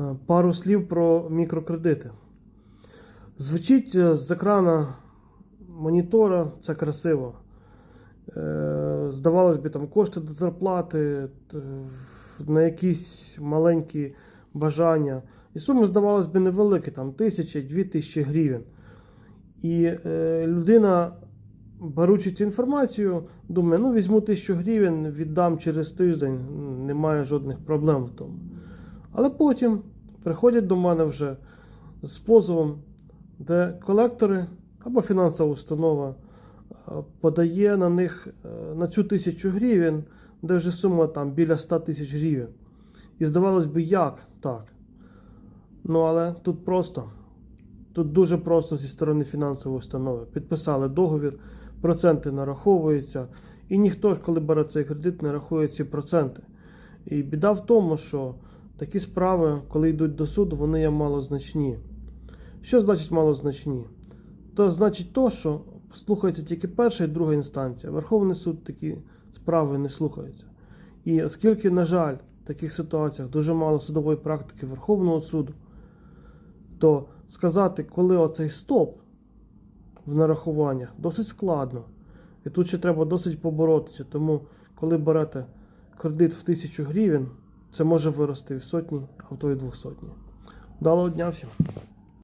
Е, Пару слів про мікрокредити. Звучить е, з екрана монітора це красиво. Е, Здавалось би, там кошти до зарплати, на якісь маленькі бажання. І суми, здавалось би, невеликі, там тисячі, дві тисячі гривень. І людина, беручи цю інформацію, думає, ну візьму тисячу гривень, віддам через тиждень, немає жодних проблем в тому. Але потім приходять до мене вже з позовом, де колектори або фінансова установа е, подає на них е, на цю тисячу гривень, де вже сума там біля 100 тисяч гривень. І здавалось би, як так? Ну але тут просто. Тут дуже просто зі сторони фінансової установи. Підписали договір, проценти нараховуються, і ніхто ж, коли бере цей кредит, не рахує ці проценти. І біда в тому, що такі справи, коли йдуть до суду, вони є малозначні. Що значить малозначні? То значить то, що слухається тільки перша і друга інстанція. Верховний суд такі справи не слухається. І оскільки, на жаль, в таких ситуаціях дуже мало судової практики Верховного суду, то сказати, коли оцей стоп в нарахуваннях, досить складно. І тут ще треба досить поборотися. Тому, коли берете кредит в тисячу гривень, це може вирости в сотні, а то і двох сотні. Далого дня всім!